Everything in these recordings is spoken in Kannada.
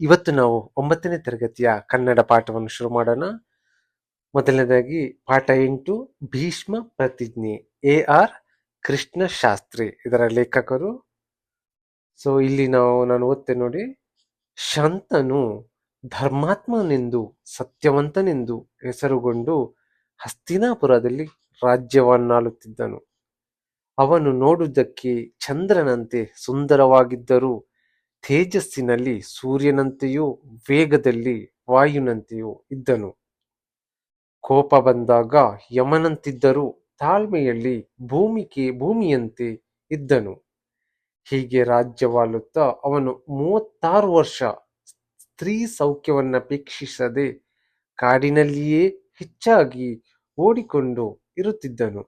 ಇವತ್ತು ನಾವು ಒಂಬತ್ತನೇ ತರಗತಿಯ ಕನ್ನಡ ಪಾಠವನ್ನು ಶುರು ಮಾಡೋಣ. ಮೊದಲನೇದಾಗಿ ಪಾಠ ಎಂಟು, ಭೀಷ್ಮ ಪ್ರತಿಜ್ಞೆ, ಎ ಆರ್ ಕೃಷ್ಣ ಶಾಸ್ತ್ರಿ ಇದರ ಲೇಖಕರು. ಸೊ ಇಲ್ಲಿ ನಾವು, ನಾನು ಓದ್ತೆ ನೋಡಿ. ಶಂತನು ಧರ್ಮಾತ್ಮನೆಂದು, ಸತ್ಯವಂತನೆಂದು ಹೆಸರುಗೊಂಡು ಹಸ್ತಿನಾಪುರದಲ್ಲಿ ರಾಜ್ಯವನ್ನಾಳುತ್ತಿದ್ದನು. ಅವನು ನೋಡುವುದಕ್ಕೆ ಚಂದ್ರನಂತೆ ಸುಂದರವಾಗಿದ್ದರೂ ತೇಜಸ್ಸಿನಲ್ಲಿ ಸೂರ್ಯನಂತೆಯೂ ವೇಗದಲ್ಲಿ ವಾಯುನಂತೆಯೂ ಇದ್ದನು. ಕೋಪ ಬಂದಾಗ ಯಮನಂತಿದ್ದರೂ ತಾಳ್ಮೆಯಲ್ಲಿ ಭೂಮಿಕೆ ಭೂಮಿಯಂತೆ ಇದ್ದನು. ಹೀಗೆ ರಾಜ್ಯವಾಳುತ್ತಾ ಅವನು ಮೂವತ್ತಾರು ವರ್ಷ ಸ್ತ್ರೀ ಸೌಖ್ಯವನ್ನಪೇಕ್ಷಿಸದೆ ಕಾಡಿನಲ್ಲಿಯೇ ಹೆಚ್ಚಾಗಿ ಓಡಿಕೊಂಡು ಇರುತ್ತಿದ್ದನು.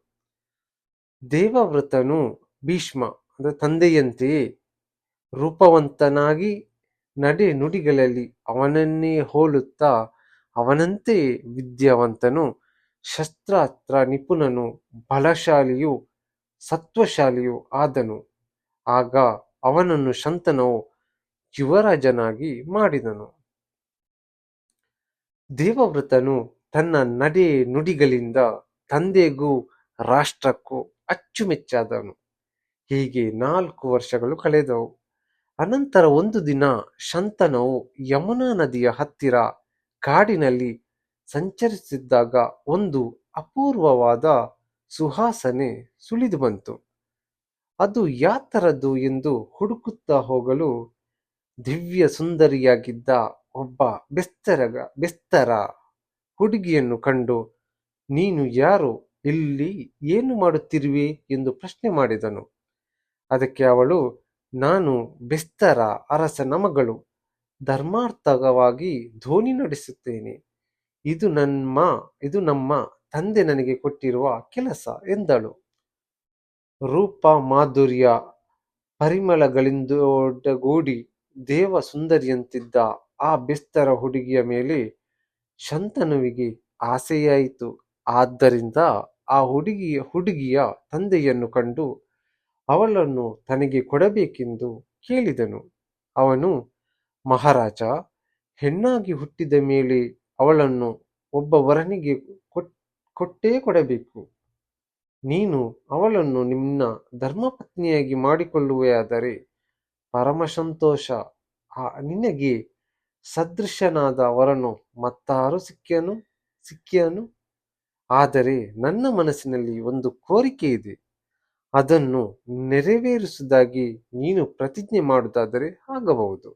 ದೇವವ್ರತನು ಭೀಷ್ಮ, ಅಂದರೆ ತಂದೆಯಂತೆಯೇ ರೂಪವಂತನಾಗಿ ನಡೆ ನುಡಿಗಳಲ್ಲಿ ಅವನನ್ನೇ ಹೋಲುತ್ತಾ ಅವನಂತೆ ವಿದ್ಯಾವಂತನು ಶಸ್ತ್ರಾಸ್ತ್ರ ನಿಪುಣನು, ಬಲಶಾಲಿಯೂ ಸತ್ವಶಾಲಿಯೂ ಆದನು. ಆಗ ಅವನನ್ನು ಶಂತನವು ಯುವರಾಜನಾಗಿ ಮಾಡಿದನು. ದೇವವ್ರತನು ತನ್ನ ನಡೆ ನುಡಿಗಳಿಂದ ತಂದೆಗೂ ರಾಷ್ಟ್ರಕ್ಕೂ ಅಚ್ಚುಮೆಚ್ಚಾದನು. ಹೀಗೆ ನಾಲ್ಕು ವರ್ಷಗಳು ಕಳೆದವು. ಅನಂತರ ಒಂದು ದಿನ ಶಂತನವು ಯಮುನಾ ನದಿಯ ಹತ್ತಿರ ಕಾಡಿನಲ್ಲಿ ಸಂಚರಿಸಿದ್ದಾಗ ಒಂದು ಅಪೂರ್ವವಾದ ಸುಹಾಸನೆ ಸುಳಿದು ಬಂತು. ಅದು ಯಾತರದು ಎಂದು ಹುಡುಕುತ್ತಾ ಹೋಗಲು ದಿವ್ಯ ಸುಂದರಿಯಾಗಿದ್ದ ಒಬ್ಬ ಬೆಸ್ತರಗ, ಬೆಸ್ತರ ಹುಡುಗಿಯನ್ನು ಕಂಡು, ನೀನು ಯಾರು? ಇಲ್ಲಿ ಏನು ಮಾಡುತ್ತಿರುವೆ? ಎಂದು ಪ್ರಶ್ನೆ ಮಾಡಿದನು. ಅದಕ್ಕೆ ಅವಳು ನಾನು ಬೆಸ್ತರ ಅರಸನ ಮಗಳು. ಧರ್ಮಾರ್ಥವಾಗಿ ಧೋನಿ ನಡೆಸುತ್ತೇನೆ. ಇದು ನಮ್ಮ ಇದು ನಮ್ಮ ತಂದೆ ನನಗೆ ಕೊಟ್ಟಿರುವ ಕೆಲಸ ಎಂದಳು. ರೂಪ ಮಾಧುರ್ಯ ಪರಿಮಳಗಳಿಂದೊಡಗೂಡಿ ದೇವ ಸುಂದರಿಯಂತಿದ್ದ ಆ ಬೆಸ್ತರ ಹುಡುಗಿಯ ಮೇಲೆ ಶಂತನುವಿಗೆ ಆಸೆಯಾಯಿತು. ಆದ್ದರಿಂದ ಆ ಹುಡುಗಿಯ ಹುಡುಗಿಯ ತಂದೆಯನ್ನು ಕಂಡು ಅವಳನ್ನು ತನಗೆ ಕೊಡಬೇಕೆಂದು ಕೇಳಿದನು. ಅವನು, ಮಹಾರಾಜ, ಹೆಣ್ಣಾಗಿ ಹುಟ್ಟಿದ ಮೇಲೆ ಅವಳನ್ನು ಒಬ್ಬ ವರನಿಗೆ ಕೊಟ್ಟೇ ಕೊಡಬೇಕು. ನೀನು ಅವಳನ್ನು ನಿನ್ನ ಧರ್ಮಪತ್ನಿಯಾಗಿ ಮಾಡಿಕೊಳ್ಳುವೆಯಾದರೆ ಪರಮ ಸಂತೋಷ ನಿನಗೆ ಸದೃಶನಾದ ವರನು ಮತ್ತಾರು ಸಿಕ್ಕಿಯನು ಸಿಕ್ಕಿಯನು? ಆದರೆ ನನ್ನ ಮನಸ್ಸಿನಲ್ಲಿ ಒಂದು ಕೋರಿಕೆ ಇದೆ. ಅದನ್ನು ನೆರವೇರಿಸುವುದಾಗಿ ನೀನು ಪ್ರತಿಜ್ಞೆ ಮಾಡುವುದಾದರೆ ಆಗಬಹುದು.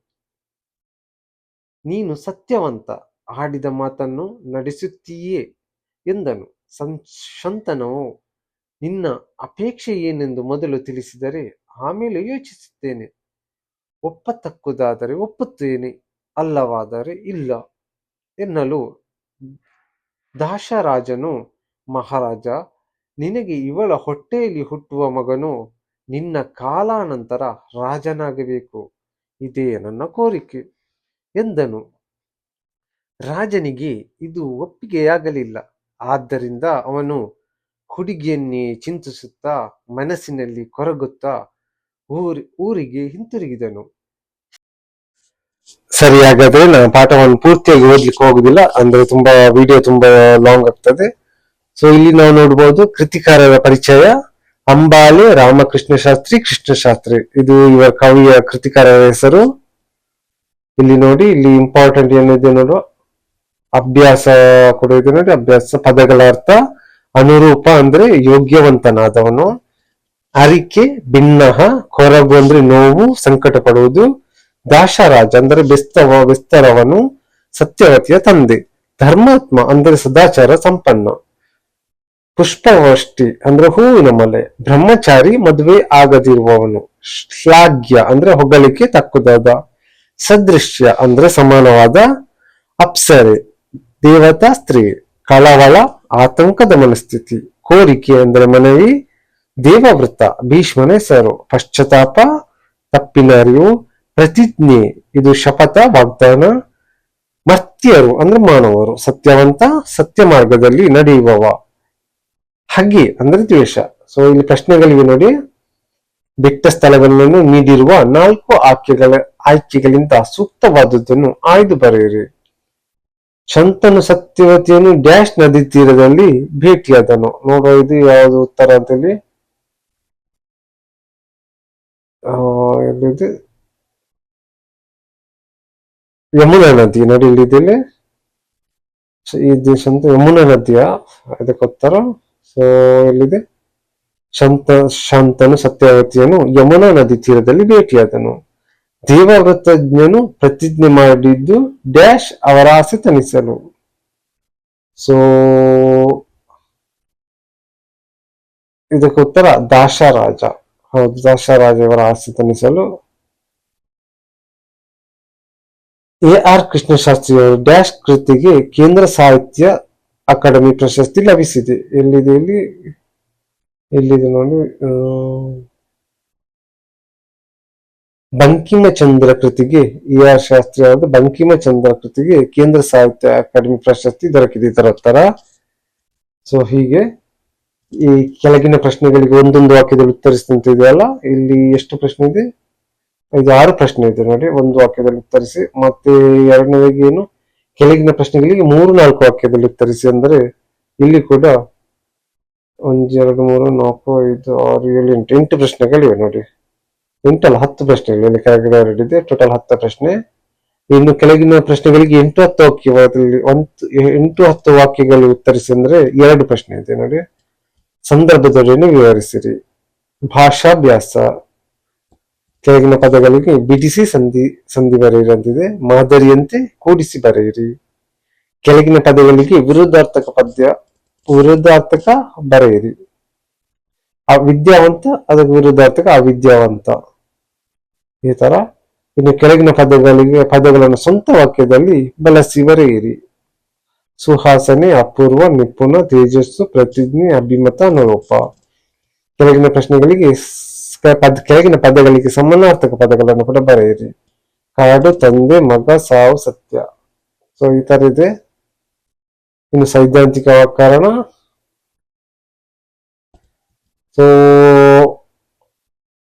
ನೀನು ಸತ್ಯವಂತ, ಆಡಿದ ಮಾತನ್ನು ನಡೆಸುತ್ತೀಯೇ ಎಂದನು. ಶಂತನವು ನಿನ್ನ ಅಪೇಕ್ಷೆ ಏನೆಂದು ಮೊದಲು ತಿಳಿಸಿದರೆ ಆಮೇಲೆ ಯೋಚಿಸುತ್ತೇನೆ. ಒಪ್ಪತಕ್ಕುದಾದರೆ ಒಪ್ಪುತ್ತೇನೆ, ಅಲ್ಲವಾದರೆ ಇಲ್ಲ ಎನ್ನಲು ದಾಶರಾಜನು ಮಹಾರಾಜ ನಿನಗೆ ಇವಳ ಹೊಟ್ಟೆಯಲ್ಲಿ ಹುಟ್ಟುವ ಮಗನು ನಿನ್ನ ಕಾಲಾನಂತರ ರಾಜನಾಗಬೇಕು. ಇದೇ ನನ್ನ ಕೋರಿಕೆ ಎಂದನು. ರಾಜನಿಗೆ ಇದು ಒಪ್ಪಿಗೆಯಾಗಲಿಲ್ಲ. ಆದ್ದರಿಂದ ಅವನು ಹುಡುಗಿಯನ್ನೇ ಚಿಂತಿಸುತ್ತಾ ಮನಸ್ಸಿನಲ್ಲಿ ಕೊರಗುತ್ತಾ ಊರಿ, ಊರಿಗೆ ಹಿಂತಿರುಗಿದನು. ಸರಿಯಾಗಾದ್ರೆ ನಾನು ಪಾಠವನ್ನು ಪೂರ್ತಿಯಾಗಿ ಓದ್ಲಿಕ್ಕೆ ಹೋಗುದಿಲ್ಲ, ಅಂದ್ರೆ ತುಂಬಾ ವಿಡಿಯೋ ತುಂಬಾ ಲಾಂಗ್ ಆಗ್ತದೆ. ಸೊ ಇಲ್ಲಿ ನಾವು ನೋಡಬಹುದು ಕೃತಿಕಾರರ ಪರಿಚಯ, ಅಂಬಾಲೆ, ರಾಮಕೃಷ್ಣ ಶಾಸ್ತ್ರಿ, ಕೃಷ್ಣ ಶಾಸ್ತ್ರಿ. ಇದು ಇವರ ಕವಿಯ ಕೃತಿಕಾರರ ಹೆಸರು. ಇಲ್ಲಿ ನೋಡಿ, ಇಲ್ಲಿ ಇಂಪಾರ್ಟೆಂಟ್ ಏನಿದೆ ನೋಡು ಅಭ್ಯಾಸ ಕೂಡ ಇದೆ ನೋಡಿ, ಅಭ್ಯಾಸ ಪದಗಳ ಅರ್ಥ. ಅನುರೂಪ ಅಂದ್ರೆ ಯೋಗ್ಯವಂತನಾದವನು. ಅರಿಕೆ ಭಿನ್ನಹ ಕೊರಗು ಅಂದ್ರೆ ನೋವು ಸಂಕಟ ಪಡುವುದು ದಾಶರಾಜ ಅಂದ್ರೆ ಬೆಸ್ತವ, ಬೆಸ್ತರವನು, ಸತ್ಯವತಿಯ ತಂದೆ. ಧರ್ಮಾತ್ಮ ಅಂದ್ರೆ ಸದಾಚಾರ ಸಂಪನ್ನ. ಪುಷ್ಪವಷ್ಟಿ ಅಂದ್ರೆ ಹೂವಿನ ಮಲೆ, ಬ್ರಹ್ಮಚಾರಿ ಮದುವೆ ಆಗದಿರುವವನು, ಶ್ಲಾಘ್ಯ ಅಂದ್ರೆ ಹೊಗಳಿಕೆ ತಕ್ಕುದಾದ, ಸದೃಶ್ಯ ಅಂದ್ರೆ ಸಮಾನವಾದ ಅಪ್ಸರೆ, ದೇವತಾ ಸ್ತ್ರೀ, ಕಳವಳ ಆತಂಕದ ಮನಸ್ಥಿತಿ, ಕೋರಿಕೆ ಅಂದ್ರೆ ಮನವಿ ದೇವವೃತ್ತ ಭೀಷ್ಮನ ಹೆಸರು ಪಶ್ಚಾತ್ತಾಪ, ತಪ್ಪಿನ ಅರಿವು, ಪ್ರತಿಜ್ಞೆ, ಇದು ಶಪಥ, ವಾಗ್ದಾನ, ಮರ್ತ್ಯರು ಅಂದ್ರೆ ಮಾನವರು, ಸತ್ಯವಂತ ಸತ್ಯ ಮಾರ್ಗದಲ್ಲಿ ನಡೆಯುವವ. ಹಗೆ ಅಂದ್ರೆ ದ್ವೇಷ. ಸೊ ಇಲ್ಲಿ ಪ್ರಶ್ನೆಗಳಿವೆ ನೋಡಿ. ಬೆಟ್ಟ ಸ್ಥಳಗಳನ್ನು ನೀಡಿರುವ ನಾಲ್ಕು ಆಯ್ಕೆಗಳ, ಆಯ್ಕೆಗಳಿಂದ ಸೂಕ್ತವಾದದ್ದನ್ನು ಆಯ್ದು ಬರೆಯಿರಿ. ಶಂತನು ಸತ್ಯವತಿಯನ್ನು ಡ್ಯಾಶ್ ನದಿ ತೀರದಲ್ಲಿ ಭೇಟಿಯಾದನು. ನೋಡುವ ಇದು ಯಾವುದು ಉತ್ತರ ಅಂತೇಳಿ. ಯಮುನಾ ನದಿ ನೋಡಿ ಇಲ್ಲಿದೆ ಈ ದೇಶ ಅಂತ ಯಮುನಾ ನದಿಯ ಅದಕ್ಕೆ ಉತ್ತರ ಸೊ ಎಲ್ಲಿದೆ? ಶಂತ, ಶಾಂತನು ಸತ್ಯವತಿಯನ್ನು ಯಮುನಾ ನದಿ ತೀರದಲ್ಲಿ ಭೇಟಿಯಾದನು. ದೇವವ್ರತಜ್ಞನು ಪ್ರತಿಜ್ಞೆ ಮಾಡಿದ್ದು ಡ್ಯಾಶ್ ಅವರ ಆಸೆ ತನಿಸಲು ಸೊ ಇದಕ್ಕೆ ಉತ್ತರ ದಾಶರಾಜ. ಹೌದು ದಾಶರಾಜವರ ಆಸೆ ತನಿಸಲು ಎ ಆರ್ ಕೃಷ್ಣಶಾಸ್ತ್ರಿಯವರು ಡ್ಯಾಶ್ ಕೃತಿಗೆ ಕೇಂದ್ರ ಸಾಹಿತ್ಯ ಅಕಾಡೆಮಿ ಪ್ರಶಸ್ತಿ ಲಭಿಸಿದೆ. ಎಲ್ಲಿದೆ ಇಲ್ಲಿ? ಎಲ್ಲಿದೆ ನೋಡಿ ಬಂಕಿಮಚಂದ್ರ ಕೃತಿಗೆ ಇ ಆರ್ ಶಾಸ್ತ್ರಿ ಅವರದ್ದು ಬಂಕಿಮಚಂದ್ರ ಕೃತಿಗೆ ಕೇಂದ್ರ ಸಾಹಿತ್ಯ ಅಕಾಡೆಮಿ ಪ್ರಶಸ್ತಿ ದೊರಕಿದೆ. ಇದರ ಉತ್ತರ. ಸೊ ಹೀಗೆ, ಈ ಕೆಳಗಿನ ಪ್ರಶ್ನೆಗಳಿಗೆ ಒಂದೊಂದು ವಾಕ್ಯದಲ್ಲಿ ಉತ್ತರಿಸಿದಂತೆ ಇದೆಯಲ್ಲ? ಇಲ್ಲಿ ಎಷ್ಟು ಪ್ರಶ್ನೆ ಇದೆ? ಐದು ಆರು ಪ್ರಶ್ನೆ ಇದೆ ನೋಡಿ. ಒಂದು ವಾಕ್ಯದಲ್ಲಿ ಉತ್ತರಿಸಿ, ಮತ್ತೆ ಎರಡನೇದಾಗಿ ಏನು? ಕೆಳಗಿನ ಪ್ರಶ್ನೆಗಳಿಗೆ ಮೂರು ನಾಲ್ಕು ವಾಕ್ಯದಲ್ಲಿ ಉತ್ತರಿಸಿ ಅಂದರೆ ಇಲ್ಲಿ ಕೂಡ ಒಂದ್, ಎರಡು, ಮೂರು, ನಾಲ್ಕು, ಐದು, ಆರು, ಏಳು, ಎಂಟು ಎಂಟು ಪ್ರಶ್ನೆಗಳಿವೆ ನೋಡಿ. ಎಂಟಲ್ಲ, ಹತ್ತು ಪ್ರಶ್ನೆಗಳು ಇಲ್ಲಿ ಕೆಳಗಡೆ ಇದೆ. ಟೋಟಲ್ ಹತ್ತು ಪ್ರಶ್ನೆ. ಇನ್ನು ಕೆಳಗಿನ ಪ್ರಶ್ನೆಗಳಿಗೆ ಎಂಟು ಹತ್ತು ವಾಕ್ಯದಲ್ಲಿ ಒಂದು, ಎಂಟು ಹತ್ತು ವಾಕ್ಯಗಳು ಉತ್ತರಿಸಿ ಅಂದ್ರೆ ಎರಡು ಪ್ರಶ್ನೆ ಇದೆ ನೋಡಿ. ಸಂದರ್ಭದೊಡನೆ ವಿವರಿಸಿರಿ. ಭಾಷಾಭ್ಯಾಸ. ಕೆಳಗಿನ ಪದಗಳಿಗೆ ಬಿಡಿಸಿ ಸಂಧಿ ಸಂಧಿ ಬರೆಯಿರಿ ಅಂತಿದೆ ಮಾದರಿಯಂತೆ ಕೂಡಿಸಿ ಬರೆಯಿರಿ. ಕೆಳಗಿನ ಪದಗಳಿಗೆ ವಿರುದ್ಧಾರ್ಥಕ ಪದ್ಯ, ವಿರುದ್ಧಾರ್ಥಕ ಬರೆಯಿರಿ. ಆ ವಿದ್ಯಾವಂತ ಅದಕ್ಕೆ ವಿರುದ್ಧಾರ್ಥಕ ಅವಿದ್ಯಾವಂತ. ಈ ತರ ಇನ್ನು ಕೆಳಗಿನ ಪದಗಳಿಗೆ, ಪದಗಳನ್ನು ಸ್ವಂತ ವಾಕ್ಯದಲ್ಲಿ ಬಳಸಿ ಬರೆಯಿರಿ. ಸುಹಾಸನೆ, ಅಪೂರ್ವ, ನಿಪುಣ, ತೇಜಸ್ಸು, ಪ್ರತಿಜ್ಞೆ, ಅಭಿಮತ ಅನುರೂಪ ಕೆಳಗಿನ ಪ್ರಶ್ನೆಗಳಿಗೆ ಪದ, ಕೆಳಗಿನ ಪದಗಳಿಗೆ ಸಮಾನಾರ್ಥಕ ಪದಗಳನ್ನು ಕೂಡ ಬರೆಯಿರಿ. ಕಾಡು, ತಂದೆ, ಮಗ, ಸಾವು, ಸತ್ಯ. ಸೊ ಈ ತರ ಇದೆ. ಇನ್ನು ಸೈದ್ಧಾಂತಿಕ ವ್ಯಾಕರಣ. ಸೊ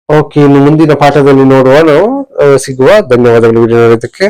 ಓಕೆ ಇನ್ನು ಮುಂದಿನ ಪಾಠದಲ್ಲಿ ನೋಡುವ ನಾವು, ಸಿಗುವ ಧನ್ಯವಾದಗಳು ವಿಡಿಯೋ ನೋಡಿದ್ದಕ್ಕೆ